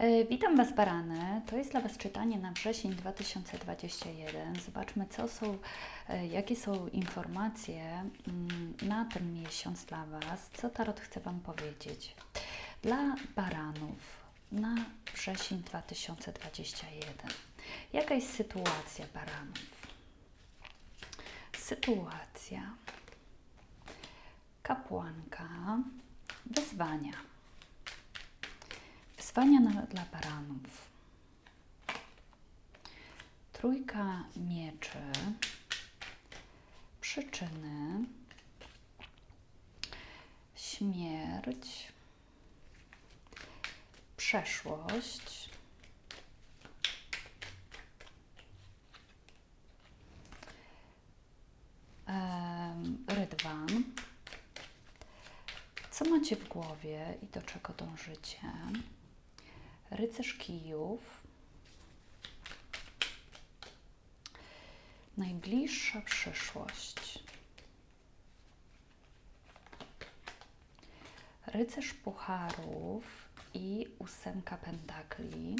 E, Witam Was, Barany. To jest dla Was czytanie na wrzesień 2021. Zobaczmy, co są, e, jakie są informacje mm, na ten miesiąc dla Was, co Tarot chce Wam powiedzieć. Dla Baranów na wrzesień 2021. Jaka jest sytuacja Baranów? Sytuacja. Kapłanka. Wyzwania. Wyzwania na, dla baranów. Trójka mieczy. Przyczyny. Śmierć. Przeszłość. Rydwan. Co macie w głowie i do czego dążycie? Rycerz kijów. Najbliższa przyszłość. Rycerz pucharów i ósemka pentakli.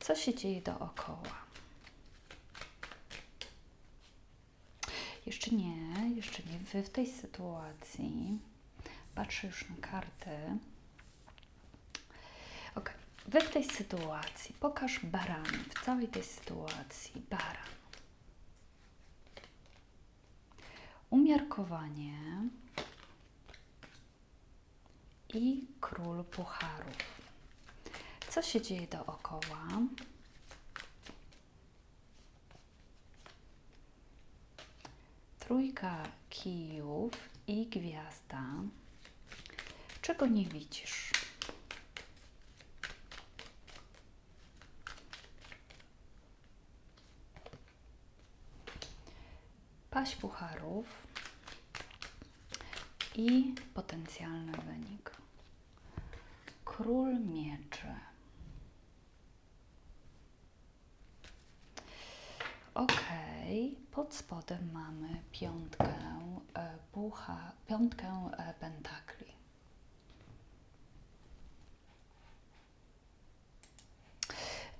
Co się dzieje dookoła? Jeszcze nie, jeszcze nie. Wy w tej sytuacji. Patrzę już na karty. Wy w tej sytuacji. Pokaż baran. W całej tej sytuacji. Baran. Umiarkowanie. I król pucharów. Co się dzieje dookoła? Trójka kijów i gwiazda. Czego nie widzisz? Paść pucharów i potencjalny wynik. Król mieczy. Ok, pod spodem mamy piątkę e, pucha, piątkę e, pentakli.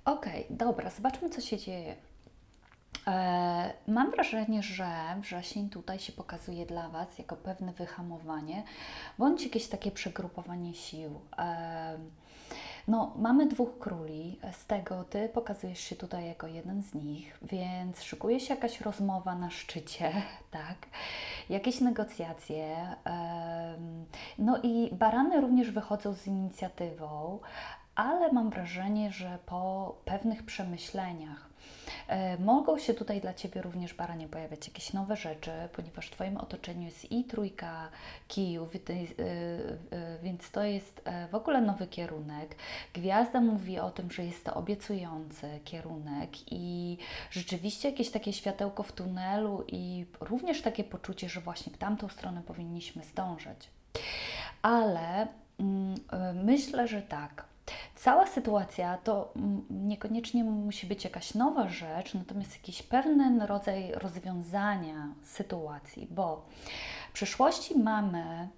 Ok, dobra, zobaczmy, co się dzieje. E, Mam wrażenie, że wrzesień tutaj się pokazuje dla Was jako pewne wyhamowanie, bądź jakieś takie przegrupowanie sił. E, No, mamy dwóch króli, z tego Ty pokazujesz się tutaj jako jeden z nich, więc szykuje się jakaś rozmowa na szczycie, tak? Jakieś negocjacje. No i barany również wychodzą z inicjatywą, ale mam wrażenie, że po pewnych przemyśleniach mogą się tutaj dla Ciebie również, Baranie, pojawiać jakieś nowe rzeczy, ponieważ w Twoim otoczeniu jest i trójka kijów, ty- y, y, więc to jest e, w ogóle nowy kierunek. Gwiazda mówi o tym, że jest to obiecujący kierunek i rzeczywiście jakieś takie światełko w tunelu i również takie poczucie, że właśnie w tamtą stronę powinniśmy zdążyć. Ale mm, y, myślę, że tak. Cała sytuacja to niekoniecznie musi być jakaś nowa rzecz, natomiast jakiś pewien rodzaj rozwiązania sytuacji, bo w przyszłości mamy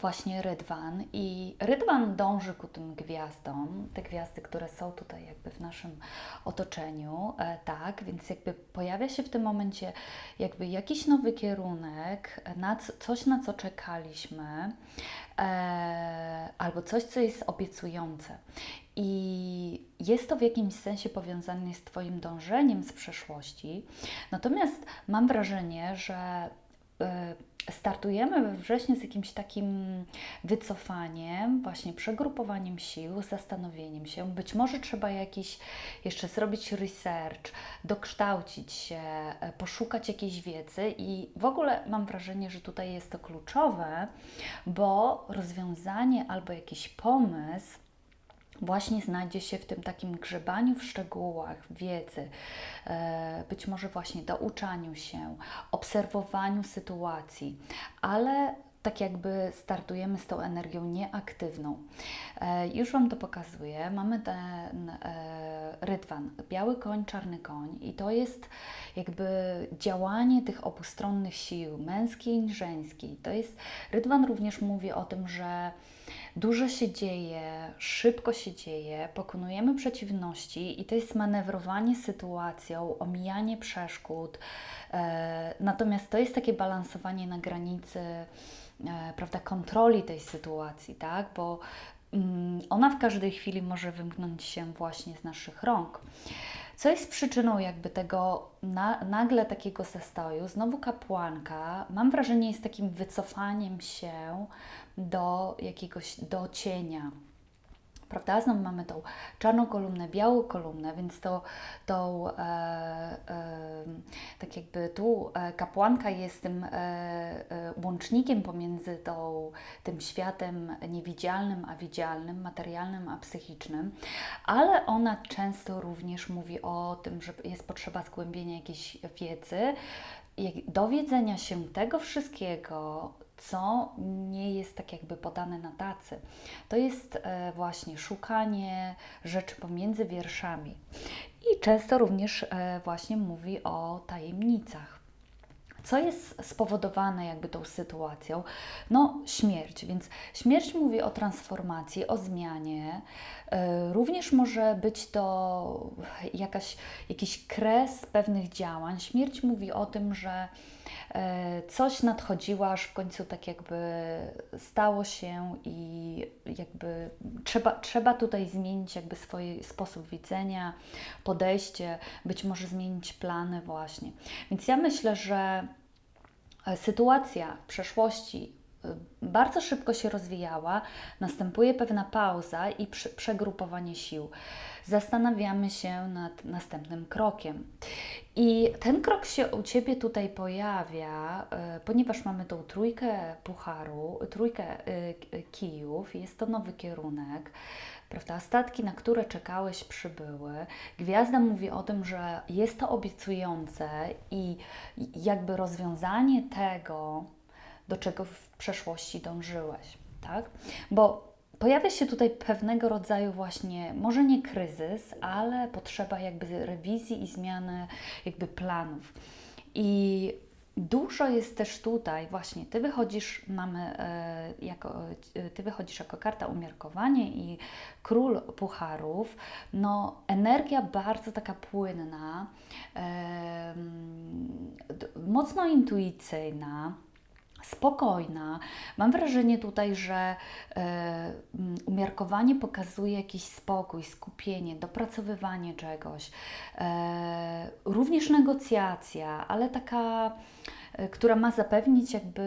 właśnie Rydwan i Rydwan dąży ku tym gwiazdom, te gwiazdy, które są tutaj jakby w naszym otoczeniu, e, tak, więc jakby pojawia się w tym momencie jakby jakiś nowy kierunek, na co, coś na co czekaliśmy, e, albo coś, co jest obiecujące. I jest to w jakimś sensie powiązane z Twoim dążeniem z przeszłości. Natomiast mam wrażenie, że startujemy we wrześniu z jakimś takim wycofaniem, właśnie przegrupowaniem sił, zastanowieniem się. Być może trzeba jakiś jeszcze zrobić research, dokształcić się, e, poszukać jakiejś wiedzy i w ogóle mam wrażenie, że tutaj jest to kluczowe, bo rozwiązanie albo jakiś pomysł właśnie znajdzie się w tym takim grzebaniu w szczegółach wiedzy, e, być może właśnie douczaniu się, obserwowaniu sytuacji, ale tak jakby startujemy z tą energią nieaktywną. E, Już Wam to pokazuję. Mamy ten e, rydwan, biały koń, czarny koń i to jest jakby działanie tych obustronnych sił, męskiej i żeńskiej. To jest, rydwan również mówi o tym, że Dużo się dzieje, szybko się dzieje, pokonujemy przeciwności i to jest manewrowanie sytuacją, omijanie przeszkód. E, natomiast to jest takie balansowanie na granicy e, prawda, kontroli tej sytuacji, tak? bo mm, ona w każdej chwili może wymknąć się właśnie z naszych rąk. Co jest przyczyną jakby tego na, nagle takiego zastoju? Znowu kapłanka, mam wrażenie, jest takim wycofaniem się do jakiegoś, do cienia prawda? Znowu mamy tą czarną kolumnę, białą kolumnę, więc to, tą, e, e, tak jakby tu e, kapłanka jest tym e, e, łącznikiem pomiędzy tą, tym światem niewidzialnym, a widzialnym, materialnym, a psychicznym, ale ona często również mówi o tym, że jest potrzeba zgłębienia jakiejś wiedzy, dowiedzenia się tego wszystkiego, co nie jest tak jakby podane na tacy. To jest e, właśnie szukanie rzeczy pomiędzy wierszami. I często również e, właśnie mówi o tajemnicach. Co jest spowodowane jakby tą sytuacją? No, śmierć. Więc śmierć mówi o transformacji, o zmianie. E, również może być to jakaś, jakiś kres pewnych działań. Śmierć mówi o tym, że coś nadchodziło, aż w końcu tak jakby stało się i jakby trzeba, trzeba tutaj zmienić jakby swój sposób widzenia, podejście, być może zmienić plany właśnie. Więc ja myślę, że e, sytuacja w przeszłości bardzo szybko się rozwijała, następuje pewna pauza i przegrupowanie sił. Zastanawiamy się nad następnym krokiem. I ten krok się u Ciebie tutaj pojawia, e, ponieważ mamy tą trójkę pucharu, trójkę e, kijów, jest to nowy kierunek. Prawda? Statki, na które czekałeś, przybyły. Gwiazda mówi o tym, że jest to obiecujące i jakby rozwiązanie tego, do czego w przeszłości dążyłeś, tak? Bo pojawia się tutaj pewnego rodzaju właśnie, może nie kryzys, ale potrzeba jakby rewizji i zmiany jakby planów. I Dużo jest też tutaj, właśnie Ty wychodzisz, mamy e, jako, e, Ty wychodzisz jako karta umiarkowanie i król pucharów, no energia bardzo taka płynna, mocno intuicyjna, spokojna. Mam wrażenie tutaj, że e, umiarkowanie pokazuje jakiś spokój, skupienie, dopracowywanie czegoś, e, również negocjacja, ale taka która ma zapewnić jakby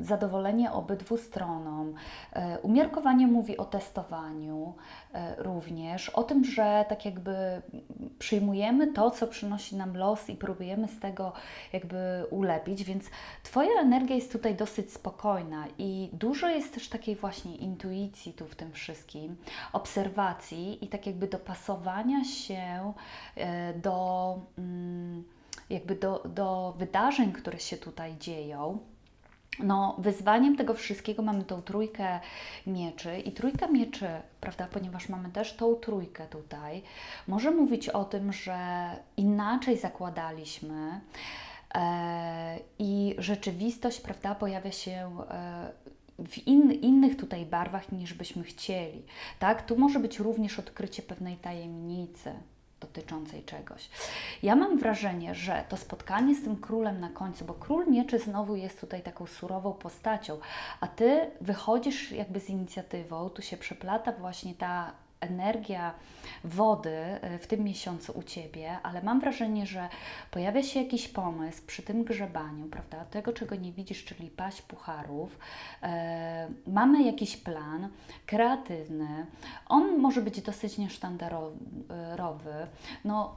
zadowolenie obydwu stronom. E, umiarkowanie mówi o testowaniu e, również, o tym, że tak jakby przyjmujemy to, co przynosi nam los i próbujemy z tego jakby ulepić, więc Twoja energia jest tutaj dosyć spokojna i dużo jest też takiej właśnie intuicji tu w tym wszystkim, obserwacji i tak jakby dopasowania się do. Mm, jakby do, do wydarzeń, które się tutaj dzieją. No, wyzwaniem tego wszystkiego mamy tą trójkę mieczy i trójka mieczy, prawda, ponieważ mamy też tą trójkę tutaj, może mówić o tym, że inaczej zakładaliśmy e, i rzeczywistość, prawda, pojawia się e, w in, innych tutaj barwach niż byśmy chcieli, tak? Tu może być również odkrycie pewnej tajemnicy, dotyczącej czegoś. Ja mam wrażenie, że to spotkanie z tym królem na końcu, bo król mieczy znowu jest tutaj taką surową postacią, a ty wychodzisz jakby z inicjatywą, tu się przeplata właśnie ta energia wody e, w tym miesiącu u Ciebie, ale mam wrażenie, że pojawia się jakiś pomysł przy tym grzebaniu, prawda? Tego, czego nie widzisz, czyli paść pucharów. E, mamy jakiś plan kreatywny. On może być dosyć niesztandarowy. No,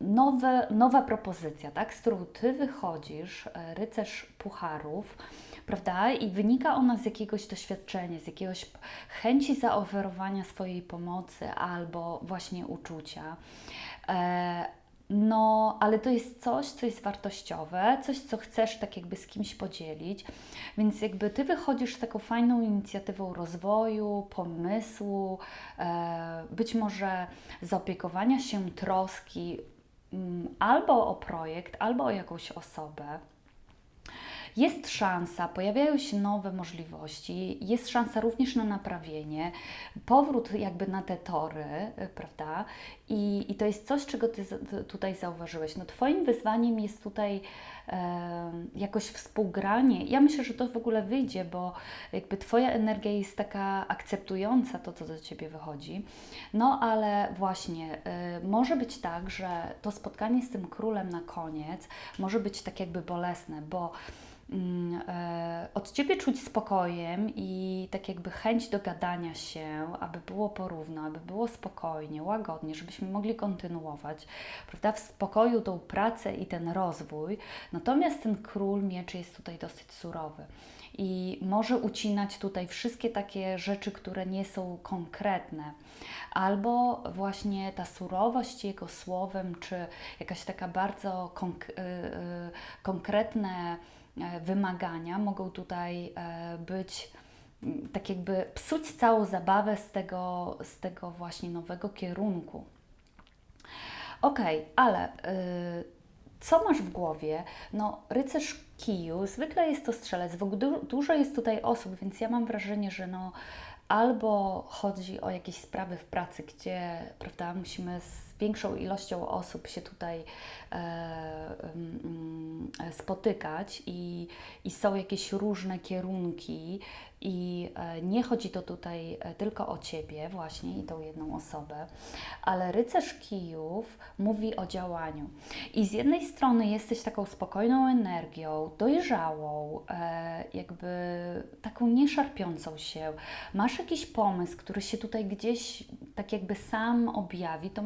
nowe, nowa propozycja, tak, z którą Ty wychodzisz, e, rycerz pucharów, prawda? I wynika ona z jakiegoś doświadczenia, z jakiegoś chęci zaoferowania swojej pomocy albo właśnie uczucia. E, no, ale to jest coś, co jest wartościowe, coś, co chcesz tak jakby z kimś podzielić, więc jakby Ty wychodzisz z taką fajną inicjatywą rozwoju, pomysłu, e, być może zaopiekowania się, troski albo o projekt, albo o jakąś osobę. Jest szansa, pojawiają się nowe możliwości, jest szansa również na naprawienie, powrót jakby na te tory, y, prawda? I, i to jest coś, czego Ty tutaj zauważyłeś. No, Twoim wyzwaniem jest tutaj e, jakoś współgranie. Ja myślę, że to w ogóle wyjdzie, bo jakby Twoja energia jest taka akceptująca to, co do Ciebie wychodzi. No ale właśnie, e, może być tak, że to spotkanie z tym królem na koniec może być tak jakby bolesne, bo od Ciebie czuć spokojem i tak jakby chęć do gadania się, aby było porówno, aby było spokojnie, łagodnie, żebyśmy mogli kontynuować, prawda, w spokoju tą pracę i ten rozwój. Natomiast ten król mieczy jest tutaj dosyć surowy i może ucinać tutaj wszystkie takie rzeczy, które nie są konkretne. Albo właśnie ta surowość jego słowem, czy jakaś taka bardzo konk- y, y, konkretne E, wymagania mogą tutaj e, być tak jakby psuć całą zabawę z tego, z tego właśnie nowego kierunku. Ok, ale y, co masz w głowie? No, rycerz kiju, zwykle jest to strzelec, w ogóle dużo jest tutaj osób, więc ja mam wrażenie, że no, albo chodzi o jakieś sprawy w pracy, gdzie prawda, musimy z większą ilością osób się tutaj e, e, spotykać i, i są jakieś różne kierunki i e, nie chodzi to tutaj e, tylko o Ciebie, właśnie i tą jedną osobę, ale rycerz kijów mówi o działaniu. I z jednej strony jesteś taką spokojną energią, dojrzałą, e, jakby taką nieszarpiącą się. Masz jakiś pomysł, który się tutaj gdzieś tak jakby sam objawi, to,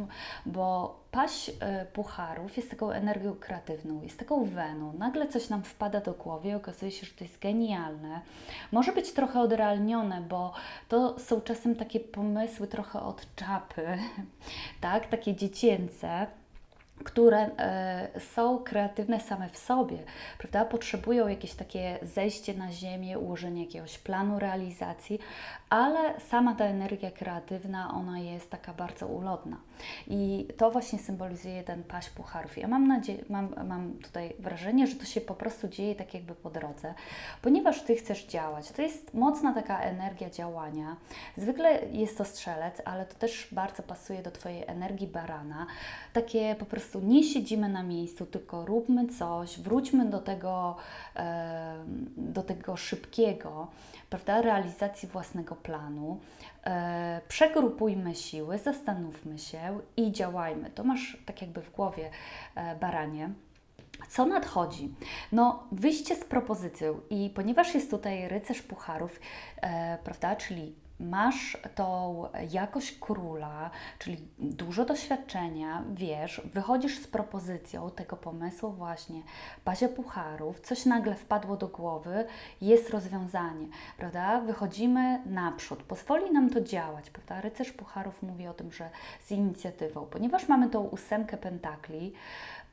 bo paść e, pucharów jest taką energią kreatywną, jest taką weną. Nagle coś nam wpada do głowy i okazuje się, że to jest genialne. Może być trochę odrealnione, bo to są czasem takie pomysły trochę od czapy, tak? takie dziecięce które e, są kreatywne same w sobie, prawda? Potrzebują jakieś takie zejście na ziemię, ułożenie jakiegoś planu realizacji, ale sama ta energia kreatywna, ona jest taka bardzo ulotna. I to właśnie symbolizuje ten paść pucharów. Ja mam, nadzieję, mam, mam tutaj wrażenie, że to się po prostu dzieje tak jakby po drodze, ponieważ Ty chcesz działać. To jest mocna taka energia działania. Zwykle jest to strzelec, ale to też bardzo pasuje do Twojej energii barana. Takie po prostu nie siedzimy na miejscu, tylko róbmy coś, wróćmy do tego, do tego szybkiego, prawda, realizacji własnego planu. E, przegrupujmy siły, zastanówmy się i działajmy. To masz tak jakby w głowie e, baranie. Co nadchodzi? No, wyjście z propozycją i ponieważ jest tutaj rycerz pucharów, e, prawda, czyli masz tą jakość króla, czyli dużo doświadczenia, wiesz, wychodzisz z propozycją tego pomysłu właśnie bazie pucharów, coś nagle wpadło do głowy, jest rozwiązanie, prawda? Wychodzimy naprzód, pozwoli nam to działać, prawda? Rycerz pucharów mówi o tym, że z inicjatywą, ponieważ mamy tą ósemkę pentakli,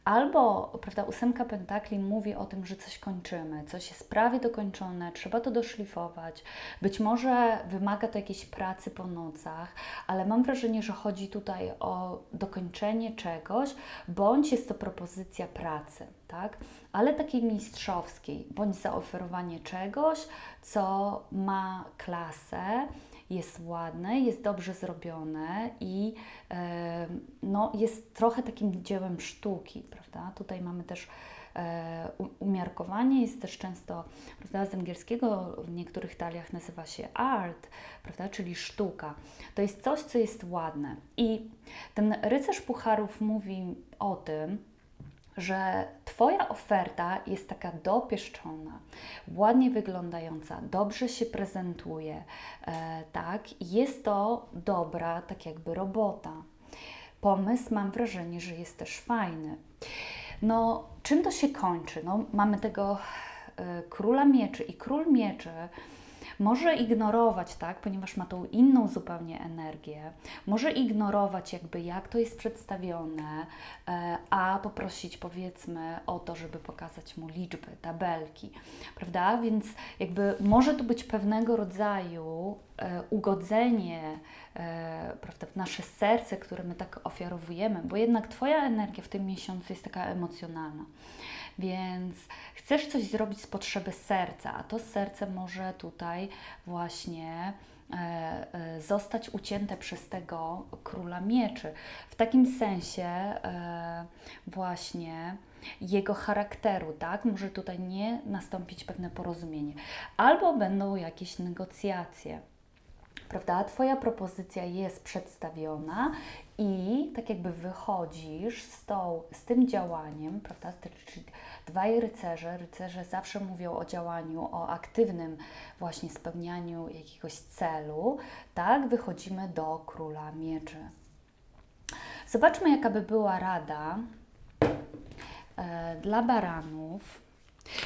Albo, prawda, ósemka pentakli mówi o tym, że coś kończymy, coś jest prawie dokończone, trzeba to doszlifować. Być może wymaga to jakiejś pracy po nocach, ale mam wrażenie, że chodzi tutaj o dokończenie czegoś, bądź jest to propozycja pracy, tak? Ale takiej mistrzowskiej, bądź zaoferowanie czegoś, co ma klasę, jest ładne, jest dobrze zrobione i e, no, jest trochę takim dziełem sztuki, prawda? Tutaj mamy też umiarkowanie, jest też często, prawda, z angielskiego w niektórych taliach nazywa się art, prawda, czyli sztuka. To jest coś, co jest ładne. I ten rycerz pucharów mówi o tym, że Twoja oferta jest taka dopieszczona, ładnie wyglądająca, dobrze się prezentuje, e, tak, jest to dobra, tak jakby robota. Pomysł mam wrażenie, że jest też fajny. No, czym to się kończy? No, mamy tego e, króla mieczy i król mieczy może ignorować, tak, ponieważ ma tą inną zupełnie energię, może ignorować jakby jak to jest przedstawione, e, a poprosić powiedzmy o to, żeby pokazać mu liczby, tabelki, prawda? Więc jakby może to być pewnego rodzaju ugodzenie e, prawda, w nasze serce, które my tak ofiarowujemy, bo jednak Twoja energia w tym miesiącu jest taka emocjonalna. Więc chcesz coś zrobić z potrzeby serca, a to serce może tutaj właśnie e, e, zostać ucięte przez tego króla mieczy. W takim sensie e, właśnie jego charakteru, tak? Może tutaj nie nastąpić pewne porozumienie, albo będą jakieś negocjacje prawda? Twoja propozycja jest przedstawiona i tak jakby wychodzisz z, tą, z tym działaniem, prawda? Czyli dwaj rycerze, rycerze zawsze mówią o działaniu, o aktywnym właśnie spełnianiu jakiegoś celu, tak? Wychodzimy do króla mieczy. Zobaczmy, jaka by była rada e, dla baranów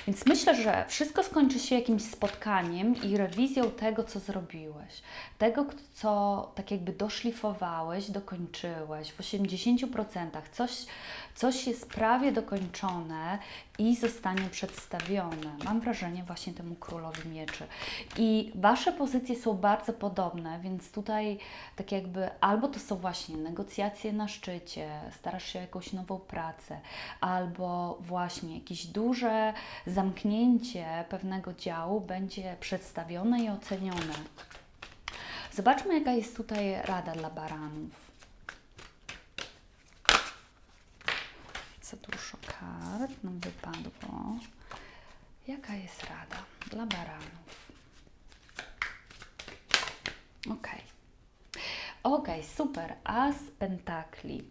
więc myślę, że wszystko skończy się jakimś spotkaniem i rewizją tego, co zrobiłeś. Tego, co tak jakby doszlifowałeś, dokończyłeś w 80%. Coś, coś jest prawie dokończone i zostanie przedstawione. Mam wrażenie właśnie temu królowi mieczy. I Wasze pozycje są bardzo podobne, więc tutaj tak jakby albo to są właśnie negocjacje na szczycie, starasz się o jakąś nową pracę, albo właśnie jakieś duże zamknięcie pewnego działu będzie przedstawione i ocenione. Zobaczmy, jaka jest tutaj rada dla baranów. Co dużo kart nam wypadło. Jaka jest rada dla baranów? Ok. Ok, super. As pentakli.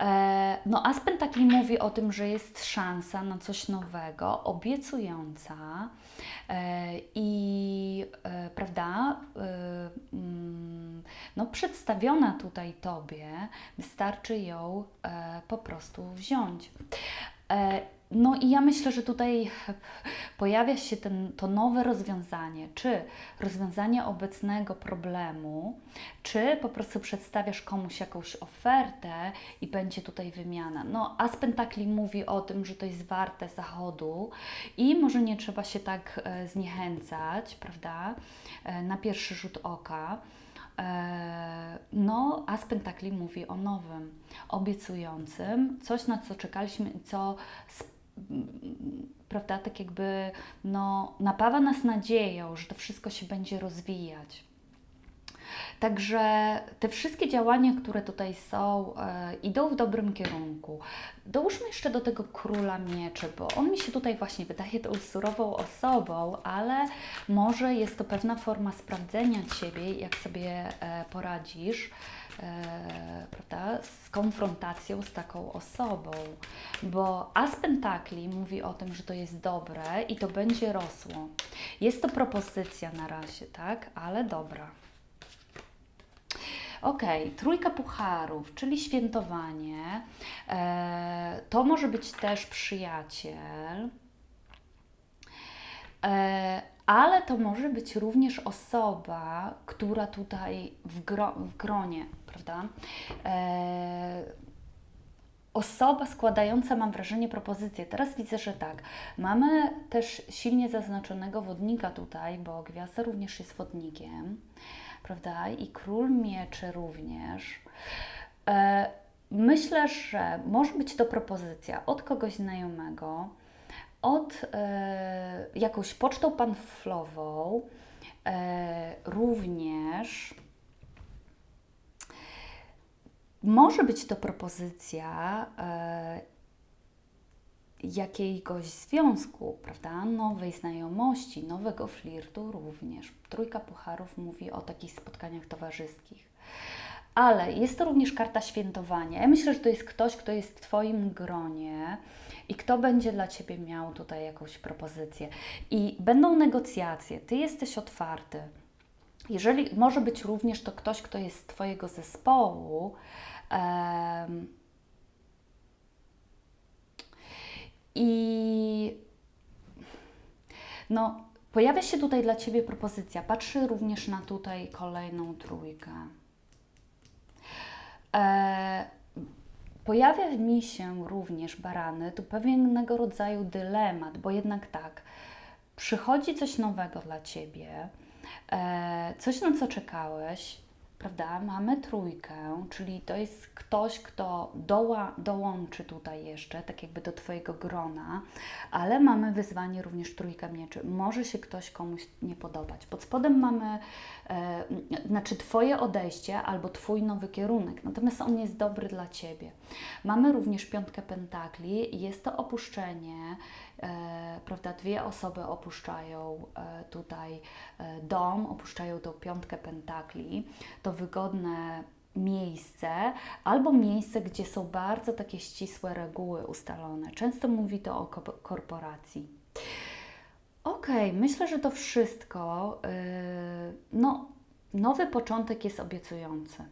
E, no, As Pentakli mówi o tym, że jest szansa na coś nowego, obiecująca e, i e, prawda, mm, no, przedstawiona tutaj Tobie, wystarczy ją po prostu wziąć. No i ja myślę, że tutaj pojawia się ten, to nowe rozwiązanie, czy rozwiązanie obecnego problemu, czy po prostu przedstawiasz komuś jakąś ofertę i będzie tutaj wymiana. No, As Pentakli mówi o tym, że to jest warte zachodu i może nie trzeba się tak e, zniechęcać, prawda, e, na pierwszy rzut oka. E, no, As Pentakli mówi o nowym, obiecującym, coś na co czekaliśmy i co prawda, tak jakby no, napawa nas nadzieją, że to wszystko się będzie rozwijać. Także te wszystkie działania, które tutaj są, e, idą w dobrym kierunku. Dołóżmy jeszcze do tego króla mieczy, bo on mi się tutaj właśnie wydaje tą surową osobą, ale może jest to pewna forma sprawdzenia Ciebie, jak sobie e, poradzisz e, prawda, z konfrontacją z taką osobą, bo As Pentakli mówi o tym, że to jest dobre i to będzie rosło. Jest to propozycja na razie, tak, ale dobra. Ok, trójka pucharów, czyli świętowanie. E, to może być też przyjaciel. E, ale to może być również osoba, która tutaj w, gro, w gronie, prawda? E, osoba składająca, mam wrażenie, propozycję. Teraz widzę, że tak. Mamy też silnie zaznaczonego wodnika tutaj, bo gwiazda również jest wodnikiem, prawda? I król mieczy również. E, myślę, że może być to propozycja od kogoś znajomego, od e, jakąś pocztą panflową, e, również może być to propozycja jakiegoś związku, prawda? Nowej znajomości, nowego flirtu również. Trójka pucharów mówi o takich spotkaniach towarzyskich. Ale jest to również karta świętowania. Ja myślę, że to jest ktoś, kto jest w Twoim gronie, i kto będzie dla Ciebie miał tutaj jakąś propozycję. I będą negocjacje, Ty jesteś otwarty. Jeżeli może być również to ktoś, kto jest z Twojego zespołu, um, i no, pojawia się tutaj dla Ciebie propozycja. Patrzę również na tutaj kolejną trójkę. E, Pojawia mi się również barany, tu pewnego rodzaju dylemat, bo jednak tak, przychodzi coś nowego dla ciebie, e, coś na co czekałeś, prawda? Mamy trójkę, czyli to jest ktoś, kto doła, dołączy tutaj jeszcze, tak jakby do Twojego grona, ale mamy wyzwanie również trójka mieczy. Może się ktoś komuś nie podobać. Pod spodem mamy, e, znaczy Twoje odejście albo Twój nowy kierunek, natomiast on jest dobry dla Ciebie. Mamy również piątkę pentakli, jest to opuszczenie, e, prawda? Dwie osoby opuszczają e, tutaj e, dom, opuszczają tą piątkę pentakli. To wygodne miejsce albo miejsce, gdzie są bardzo takie ścisłe reguły ustalone. Często mówi to o ko- korporacji. Okej, myślę, że to wszystko. Yy, no, nowy początek jest obiecujący.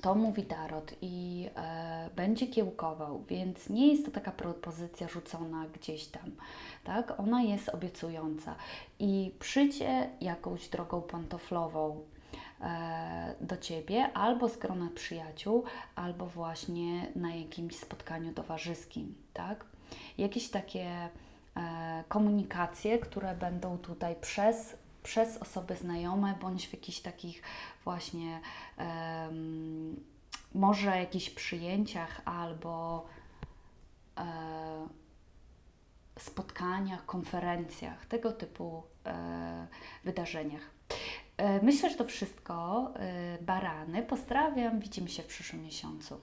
To mówi Tarot i e, będzie kiełkował, więc nie jest to taka propozycja rzucona gdzieś tam, tak? Ona jest obiecująca i przyjdzie jakąś drogą pantoflową do Ciebie albo z grona przyjaciół, albo właśnie na jakimś spotkaniu towarzyskim, tak? Jakieś takie e, komunikacje, które będą tutaj przez, przez osoby znajome, bądź w jakichś takich właśnie może jakichś przyjęciach albo e, spotkaniach, konferencjach, tego typu e, wydarzeniach. E, myślę, że to wszystko. E, barany. Pozdrawiam. Widzimy się w przyszłym miesiącu.